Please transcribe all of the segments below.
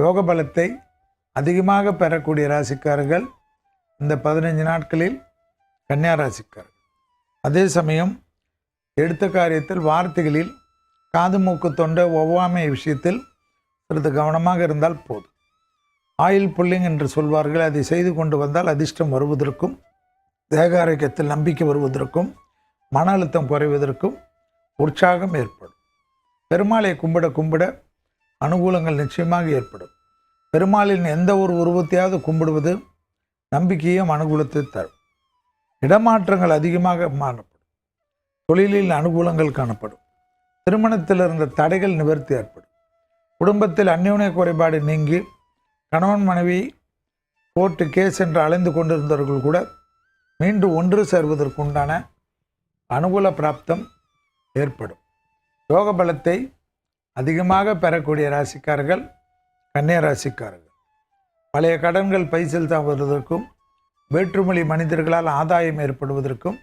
யோக பலத்தை அதிகமாக பெறக்கூடிய ராசிக்காரர்கள் இந்த பதினைஞ்சு நாட்களில் கன்னியா ராசிக்காரர்கள். அதே சமயம் எடுத்த காரியத்தில் வார்த்தைகளில் காது மூக்கு தொண்டை ஒவ்வாமை விஷயத்தில் சிறிது கவனமாக இருந்தால் போதும். ஆயில் புல்லிங் என்று சொல்வார்கள் அதை செய்து கொண்டு வந்தால் அதிர்ஷ்டம் வருவதற்கும் தேக ஆரோக்கியத்தில் நம்பிக்கை வருவதற்கும் மன அழுத்தம் குறைவதற்கும் உற்சாகம் ஏற்படும். பெருமாளை கும்பிட கும்பிட அனுகூலங்கள் நிச்சயமாக ஏற்படும். பெருமாளின் எந்த ஒரு உருவத்தையாவது கும்பிடுவது நம்பிக்கையும் அனுகூலத்தை தரும். இடமாற்றங்கள் அதிகமாக மாறப்படும் தொழிலில் அனுகூலங்கள் காணப்படும். திருமணத்தில் இருந்த தடைகள் நிவர்த்தி ஏற்படும். குடும்பத்தில் அந்யோன்ய குறைபாடு நீங்கி கணவன் மனைவி கோர்ட்டு கேஸ் என்று அலைந்து கொண்டிருந்தவர்கள் கூட மீண்டும் ஒன்று சேர்வதற்கு உண்டான அனுகூல பிராப்தம் ஏற்படும். யோக பலத்தை அதிகமாக பெறக்கூடிய ராசிக்காரர்கள் கன்னிய ராசிக்காரர்கள். பழைய கடன்கள் பை செலுத்தாவதற்கும் வேற்றுமொழி மனிதர்களால் ஆதாயம் ஏற்படுவதற்கும்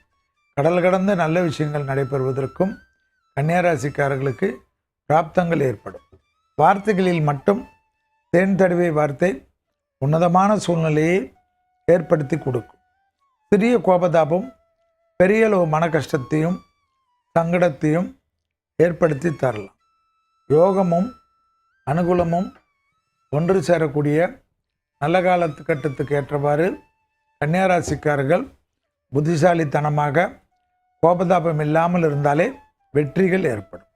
கடல் கடந்த நல்ல விஷயங்கள் நடைபெறுவதற்கும் கன்னியா ராசிக்காரர்களுக்கு பிராப்தங்கள் ஏற்படும். வார்த்தைகளில் மட்டும் தேன் தடவை வார்த்தை உன்னதமான சூழ்நிலையை ஏற்படுத்தி கொடுக்கும். சிறிய கோபதாபம் பெரிய அளவு மன கஷ்டத்தையும் சங்கடத்தையும் ஏற்படுத்தி தரலாம். யோகமும் அனுகூலமும் ஒன்று சேரக்கூடிய நல்ல காலத்து கட்டத்துக்கு ஏற்றவாறு கன்னியாராசிக்காரர்கள் புத்திசாலித்தனமாக கோபதாபம் இல்லாமல் இருந்தாலே வெற்றிகள் ஏற்படும்.